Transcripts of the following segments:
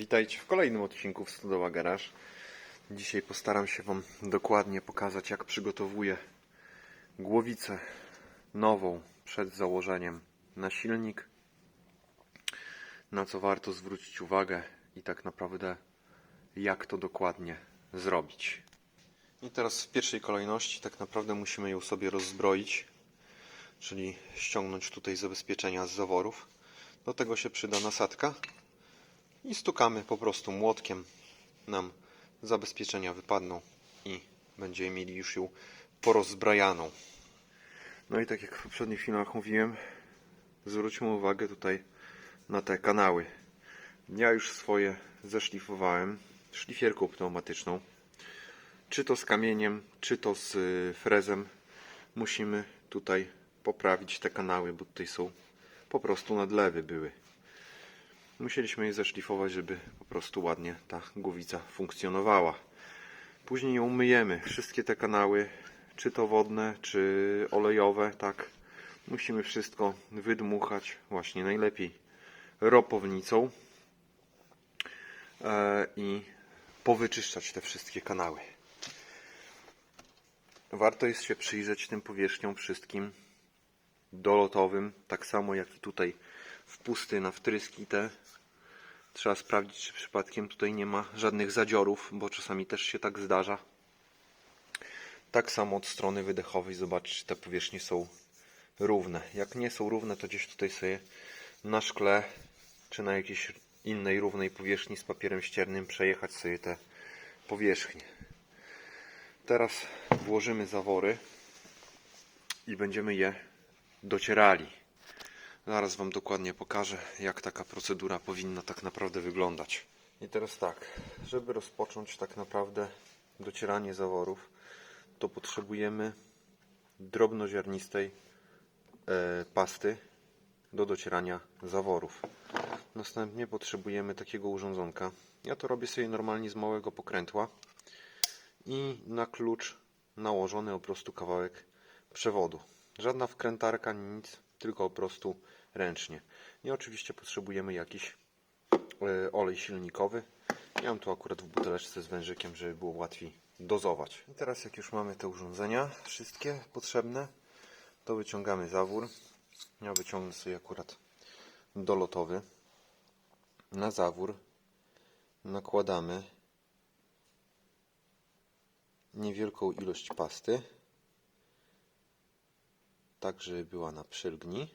Witajcie w kolejnym odcinku w Garaż. Dzisiaj postaram się Wam dokładnie pokazać, jak przygotowuję głowicę nową przed założeniem na silnik, na co warto zwrócić uwagę i tak naprawdę jak to dokładnie zrobić. I teraz w pierwszej kolejności tak naprawdę musimy ją sobie rozzbroić, czyli ściągnąć tutaj zabezpieczenia z zaworów. Do tego się przyda nasadka i stukamy po prostu młotkiem. Nam zabezpieczenia wypadną i będziemy mieli już ją porozbrajaną. No i tak jak w poprzednich filmach mówiłem, zwróćmy uwagę tutaj na te kanały. Ja już swoje zeszlifowałem szlifierką pneumatyczną. Czy to z kamieniem, czy to z y, frezem. Musimy tutaj poprawić te kanały, bo tutaj są po prostu nadlewy były. Musieliśmy je zeszlifować, żeby po prostu ładnie ta głowica funkcjonowała. Później ją myjemy. Wszystkie te kanały, czy to wodne, czy olejowe, tak. Musimy wszystko wydmuchać, właśnie najlepiej ropownicą e, i powyczyszczać te wszystkie kanały. Warto jest się przyjrzeć tym powierzchniom wszystkim dolotowym, tak samo jak i tutaj wpusty na wtryski te. Trzeba sprawdzić, czy przypadkiem tutaj nie ma żadnych zadziorów, bo czasami też się tak zdarza. Tak samo od strony wydechowej, zobaczyć, czy te powierzchnie są równe. Jak nie są równe, to gdzieś tutaj sobie na szkle, czy na jakiejś innej równej powierzchni z papierem ściernym przejechać sobie te powierzchnie. Teraz włożymy zawory i będziemy je docierali. Zaraz Wam dokładnie pokażę, jak taka procedura powinna tak naprawdę wyglądać. I teraz tak, żeby rozpocząć tak naprawdę docieranie zaworów, to potrzebujemy drobnoziarnistej e, pasty do docierania zaworów. Następnie potrzebujemy takiego urządzonka. Ja to robię sobie normalnie z małego pokrętła i na klucz nałożony po prostu kawałek przewodu. Żadna wkrętarka, nic, tylko po prostu ręcznie. I oczywiście potrzebujemy jakiś e, olej silnikowy. Ja mam tu akurat w buteleczce z wężykiem, żeby było łatwiej dozować. I teraz jak już mamy te urządzenia wszystkie potrzebne, to wyciągamy zawór. Ja wyciągnę sobie akurat dolotowy. Na zawór nakładamy niewielką ilość pasty, tak żeby była na przylgni.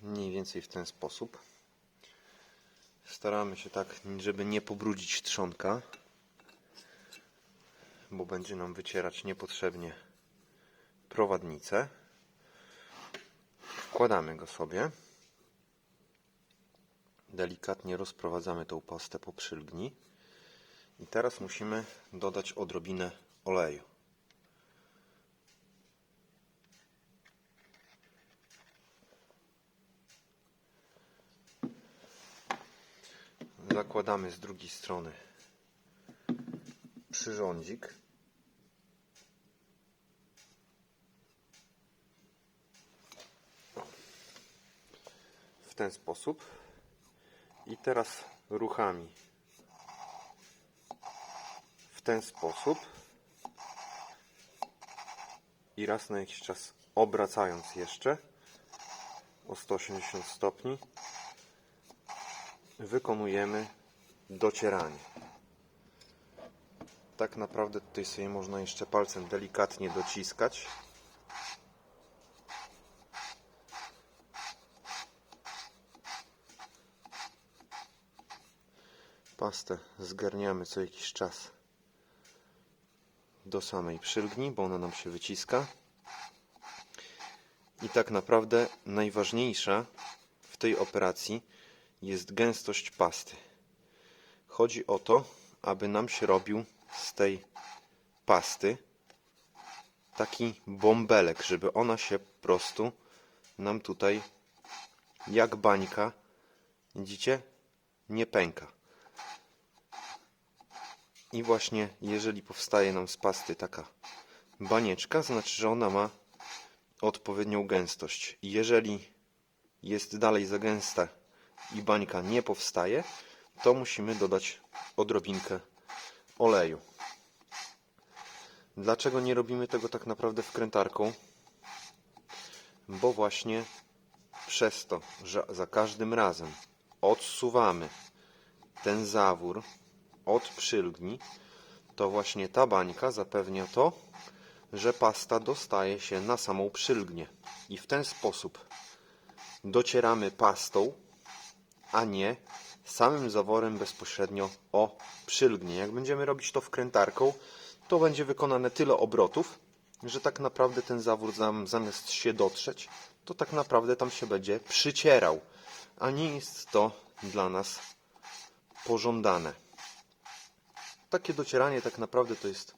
Mniej więcej w ten sposób. Staramy się tak, żeby nie pobrudzić trzonka, bo będzie nam wycierać niepotrzebnie prowadnicę. Wkładamy go sobie. Delikatnie rozprowadzamy tą pastę po przylgni. I teraz musimy dodać odrobinę oleju. Zakładamy z drugiej strony przyrządzik. w ten sposób i teraz ruchami. W ten sposób. I raz na jakiś czas obracając jeszcze. O 180 stopni. Wykonujemy docieranie. Tak naprawdę tutaj sobie można jeszcze palcem delikatnie dociskać Pastę zgarniamy co jakiś czas do samej przylgni, bo ona nam się wyciska. I tak naprawdę najważniejsza w tej operacji jest gęstość pasty. Chodzi o to, aby nam się robił z tej pasty taki bąbelek, żeby ona się po prostu nam tutaj jak bańka, widzicie, nie pęka. I właśnie jeżeli powstaje nam z pasty taka banieczka, znaczy, że ona ma odpowiednią gęstość. Jeżeli jest dalej za gęsta i bańka nie powstaje, to musimy dodać odrobinkę oleju. Dlaczego nie robimy tego tak naprawdę wkrętarką? Bo właśnie przez to, że za każdym razem odsuwamy ten zawór od przylgni, to właśnie ta bańka zapewnia to, że pasta dostaje się na samą przylgnię. I w ten sposób docieramy pastą, a nie samym zaworem bezpośrednio o przylgnię. Jak będziemy robić to wkrętarką, to będzie wykonane tyle obrotów, że tak naprawdę ten zawór zam- zamiast się dotrzeć, to tak naprawdę tam się będzie przycierał. A nie jest to dla nas pożądane. Takie docieranie tak naprawdę to jest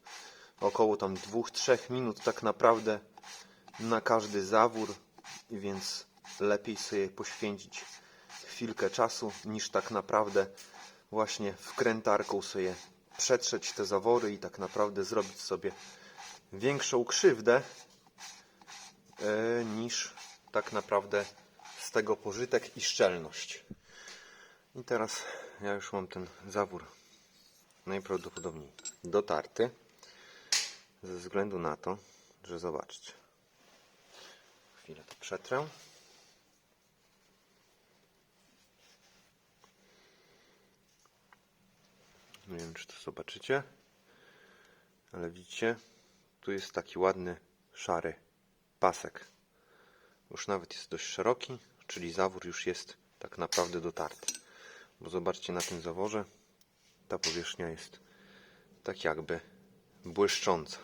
około tam 2-3 minut tak naprawdę na każdy zawór, więc lepiej sobie poświęcić chwilkę czasu niż tak naprawdę właśnie wkrętarką sobie przetrzeć te zawory i tak naprawdę zrobić sobie większą krzywdę e, niż tak naprawdę z tego pożytek i szczelność. I teraz ja już mam ten zawór najprawdopodobniej dotarty ze względu na to, że zobaczcie. Chwilę to przetrę. Nie wiem, czy to zobaczycie, ale widzicie, tu jest taki ładny, szary pasek. Już nawet jest dość szeroki, czyli zawór już jest tak naprawdę dotarty. Bo zobaczcie na tym zaworze, ta powierzchnia jest tak jakby błyszcząca.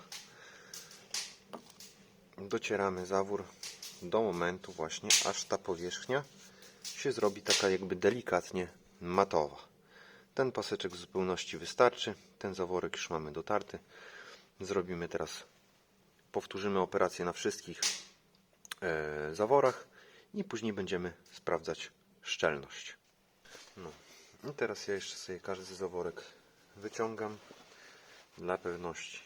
Docieramy zawór do momentu właśnie, aż ta powierzchnia się zrobi taka jakby delikatnie matowa. Ten paseczek w zupełności wystarczy. Ten zaworek już mamy dotarty. Zrobimy teraz, powtórzymy operację na wszystkich e, zaworach i później będziemy sprawdzać szczelność. No. I teraz ja jeszcze sobie każdy zaworek wyciągam dla pewności.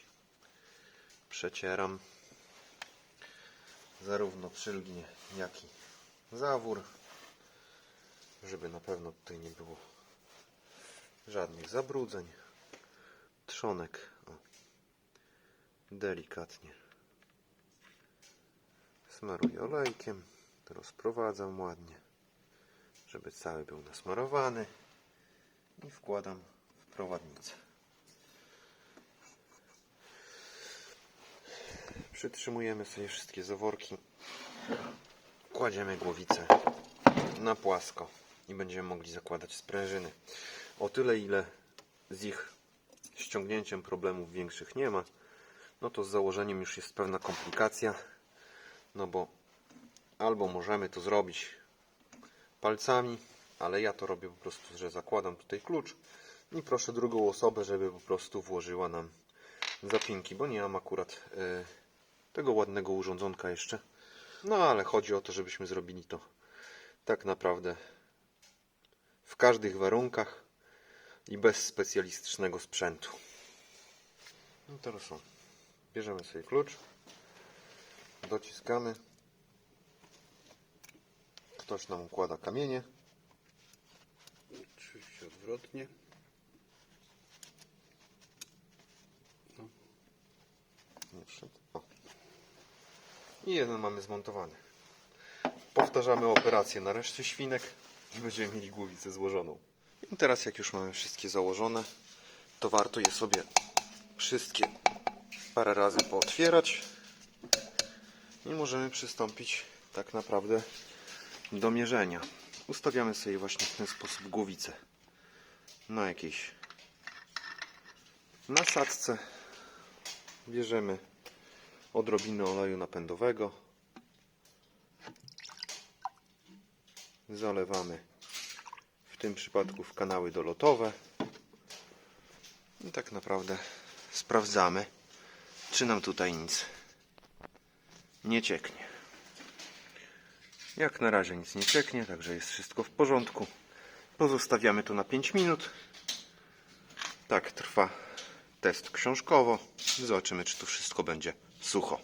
Przecieram zarówno przylgnie, jak i zawór, żeby na pewno tutaj nie było żadnych zabrudzeń. Trzonek o, delikatnie smaruję olejkiem, rozprowadzam ładnie, żeby cały był nasmarowany i wkładam w prowadnicę. Przytrzymujemy sobie wszystkie zaworki, kładziemy głowicę na płasko i będziemy mogli zakładać sprężyny. O tyle, ile z ich ściągnięciem problemów większych nie ma, no to z założeniem już jest pewna komplikacja, no bo albo możemy to zrobić palcami, ale ja to robię po prostu, że zakładam tutaj klucz i proszę drugą osobę, żeby po prostu włożyła nam zapinki, bo nie mam akurat e, tego ładnego urządzonka jeszcze. No ale chodzi o to, żebyśmy zrobili to tak naprawdę w każdych warunkach i bez specjalistycznego sprzętu. No teraz są. Bierzemy sobie klucz, dociskamy. Ktoś nam układa kamienie. Odwrotnie. Nie wszedł. O. I jeden mamy zmontowany. Powtarzamy operację na reszcie świnek i będziemy mieli głowicę złożoną. I teraz jak już mamy wszystkie założone, to warto je sobie wszystkie parę razy pootwierać i możemy przystąpić tak naprawdę do mierzenia. Ustawiamy sobie właśnie w ten sposób głowicę na jakiejś nasadce. Bierzemy odrobinę oleju napędowego. Zalewamy w tym przypadku w kanały dolotowe. I tak naprawdę sprawdzamy, czy nam tutaj nic nie cieknie. Jak na razie nic nie cieknie, także jest wszystko w porządku. Pozostawiamy to na 5 minut. Tak trwa test książkowo. Zobaczymy, czy tu wszystko będzie sucho.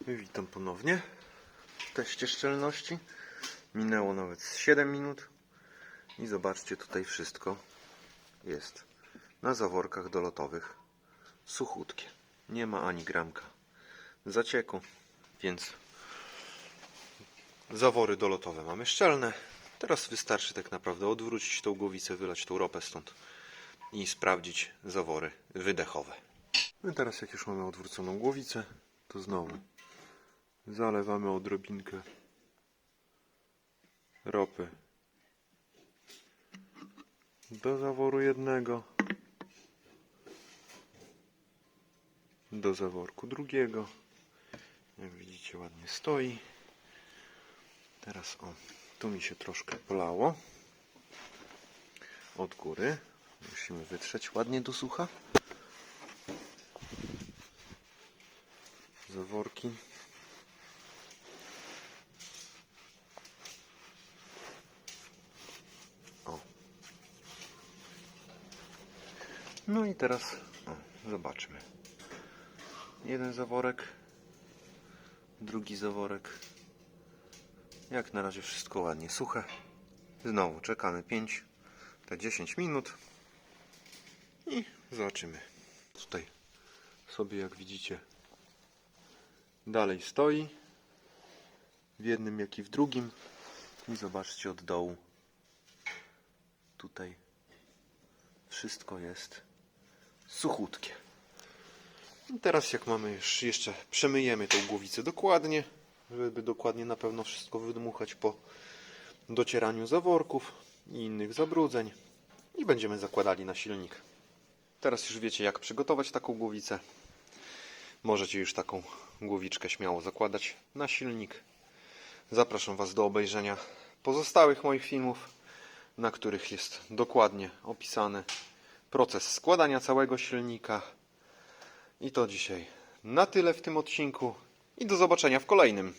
Witam ponownie w teście szczelności. Minęło nawet z 7 minut. I zobaczcie, tutaj wszystko jest na zaworkach dolotowych suchutkie. Nie ma ani gramka zacieku, więc zawory dolotowe mamy szczelne. Teraz wystarczy tak naprawdę odwrócić tą głowicę, wylać tą ropę stąd i sprawdzić zawory wydechowe. No teraz jak już mamy odwróconą głowicę, to znowu zalewamy odrobinkę ropy do zaworu jednego, do zaworku drugiego. Jak widzicie ładnie stoi. Teraz o, tu mi się troszkę polało od góry. Musimy wytrzeć ładnie do sucha. Zaworki. O. No i teraz o, zobaczmy. Jeden zaworek, drugi zaworek. Jak na razie wszystko ładnie suche. Znowu czekamy 5 te 10 minut i zobaczymy. Tutaj sobie jak widzicie dalej stoi w jednym jak i w drugim i zobaczcie od dołu tutaj wszystko jest suchutkie. I teraz jak mamy jeszcze przemyjemy tą głowicę dokładnie, żeby dokładnie na pewno wszystko wydmuchać po docieraniu zaworków i innych zabrudzeń i będziemy zakładali na silnik. Teraz już wiecie jak przygotować taką głowicę. Możecie już taką głowiczkę śmiało zakładać na silnik. Zapraszam Was do obejrzenia pozostałych moich filmów, na których jest dokładnie opisany proces składania całego silnika. I to dzisiaj na tyle w tym odcinku i do zobaczenia w kolejnym.